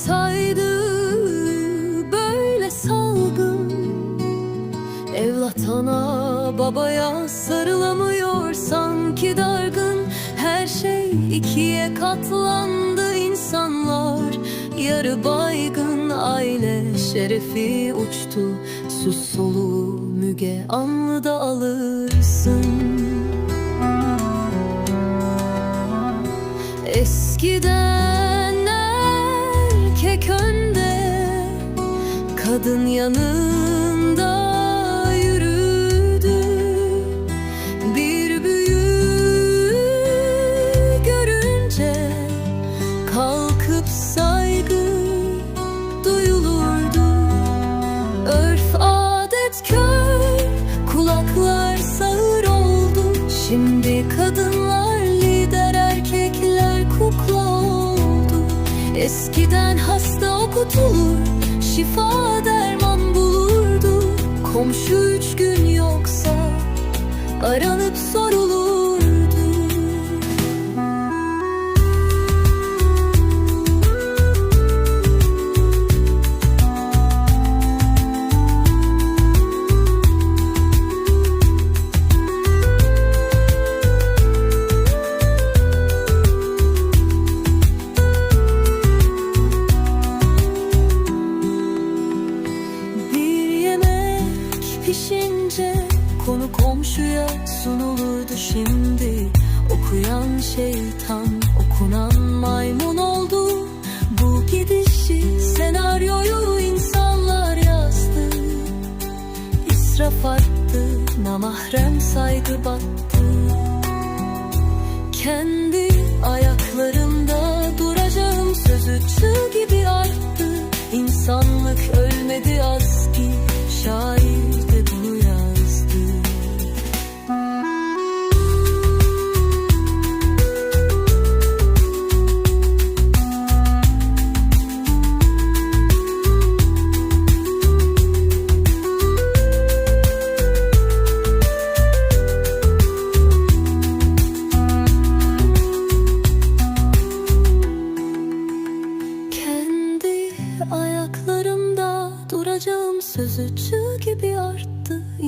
olsaydı böyle salgın. Evlat ana babaya sarılamıyor sanki dargın. Her şey ikiye katlandı insanlar. Yarı baygın aile şerefi uçtu. Sus soluğu müge anlıda alırsın. Eskiden erkek Kadın yanında Eskiden hasta okutulur Şifa derman bulurdu. Komşu üç gün yoksa Aranıp sorulurdu pişince konu komşuya sunulurdu şimdi. Okuyan şeytan okunan maymun oldu. Bu gidişi senaryoyu insanlar yazdı. İsraf arttı namahrem saygı battı. Kendi ayaklarımda duracağım sözü çığ gibi arttı. İnsanlık ölmedi az ki Ayaklarımda duracağım sözücü gibi artık